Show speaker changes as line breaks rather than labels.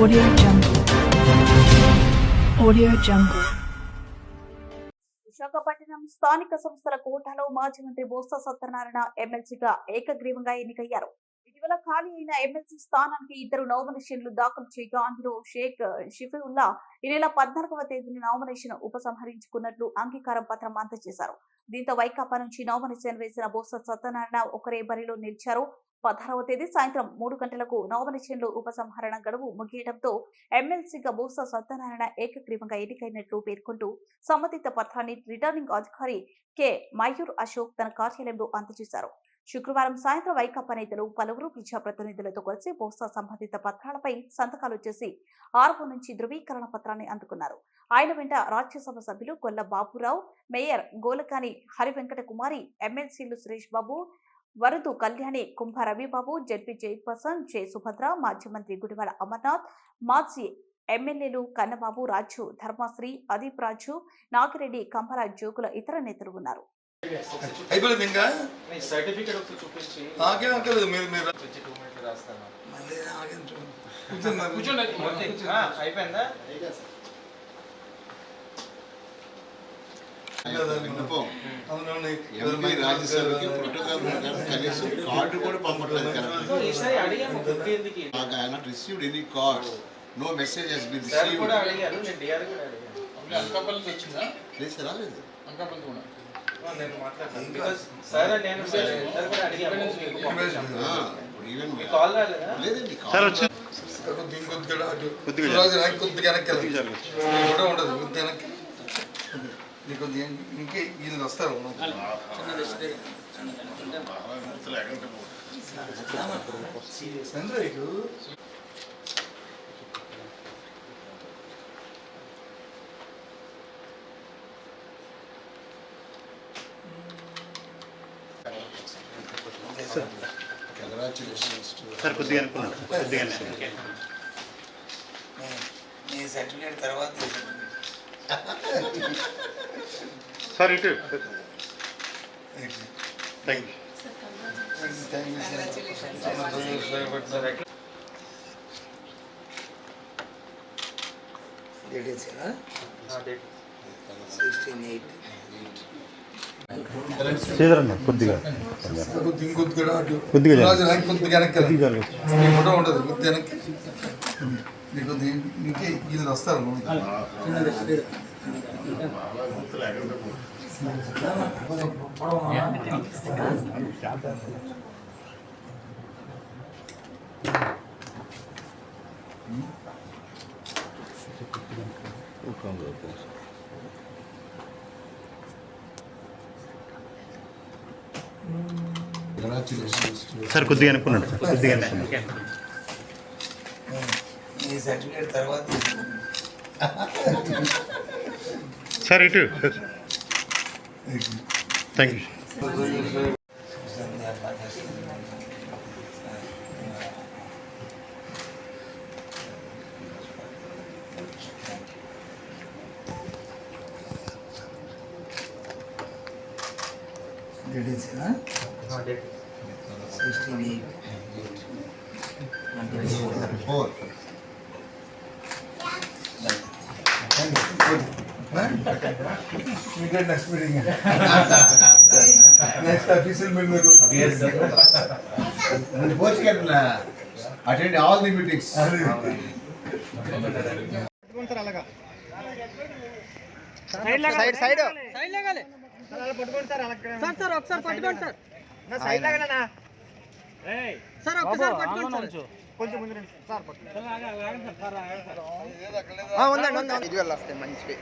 Audio Jungle. Audio Jungle.
Visakhapatnam స్థానిక సంస్థల కోటాలో మాజీ మంత్రి బోత్స సత్యనారాయణ ఎమ్మెల్సీగా ఏకగ్రీవంగా ఎన్నికయ్యారు ఇటీవల ఖాళీ అయిన ఎమ్మెల్సీ స్థానానికి ఇద్దరు నామినేషన్లు దాఖలు చేయగా అందులో షేక్ షిఫీవుల్లా ఈ నెల పద్నాలుగవ తేదీన నామినేషన్ ఉపసంహరించుకున్నట్లు అంగీకారం పత్రం అందజేశారు దీంతో వైకాపా నుంచి నామినేషన్ వేసిన బోత్స సత్యనారాయణ ఒకరే బరిలో నిలిచారు పదహారవ తేదీ సాయంత్రం మూడు గంటలకు నామినేషన్లు ఉపసంహరణ గడువు ముగియడంతో ఎమ్మెల్సీగా బోస సత్యనారాయణ ఏకగ్రీవంగా ఎన్నికైనట్లు పేర్కొంటూ సంబంధిత పత్రాన్ని రిటర్నింగ్ అధికారి కె. మయూర్ అశోక్ తన కార్యాలయంలో అందజేశారు. శుక్రవారం సాయంత్రం వైకాపా నేతలు పలువురు ప్రజాప్రతినిధులతో కలిసి బోసా సంబంధిత పత్రాలపై సంతకాలు చేసి ఆర్వో నుంచి ధృవీకరణ పత్రాన్ని అందుకున్నారు. ఆయన వెంట రాజ్యసభ సభ్యులు కొల్ల బాబురావు మేయర్ గోలకాని హరివెంకట కుమారి ఎమ్మెల్సీలు Suresh Babu Varadu Kalyani Kumbha Ravibabu ZP chairperson J Subhadra మాజీ మంత్రి గుడివాడ అమర్నాథ్ మాజీ ఎమ్మెల్యేలు కన్నబాబు రాజు ధర్మశ్రీ అదీప్ రాజు నాగిరెడ్డి కంపల జోగుల ఇతర నేతలు ఉన్నారు.
అయిపోయింది.
విన్నపం.
అవునండి.
ఎంపీ రాజ్యసభకి ప్రోటోకాల్ ప్రకారం కనీసం కార్డు కూడా పంపట్లేదు correct I not received any card no message has been received లేదు రాలేదు.
కొద్దిగా కొద్దిగా వెనక్కి ఉండదు కొద్దిగా వెనక్కి. కొద్దిగా ఇంకే వీళ్ళు వస్తారు.
కంగ్రాచులేషన్స్
సార్ కొద్దిగా అనుకున్నాను. కొద్దిగా.
నీ సర్టిఫికేట్ తర్వాత
సార్ ఇటు. థ్యాంక్ యూ కొద్దిగా.
కొద్దిగా.
కొద్దిగా
ఉండదు కొద్దిగా కొద్దిగా ఇంకే వీళ్ళు వస్తారు
సార్ కొద్దిగా అనుకున్నాను సార్ కొద్దిగా అనుకున్నాను
నీ సర్టిఫికేట్ తర్వాత
సార్ ఇటు థ్యాంక్ యూ
డేటేసేనా
ఆ, డేట్.
సిక్స్టీన్ ఎయిట్
ఫోర్
మీకే next meeting next official meeting
post can attend all the meetings
side side side లాగాలి సార్ సార్ ఒకసారి పట్టుకోండి సార్ నా సైడ్ లాగానా సార్ ఒక్కసారి పట్టుకోండి సార్ కొంచెం ముందు రండి సార్ ఉందండి ఉందండి. ఇది వస్తాయి మంచివి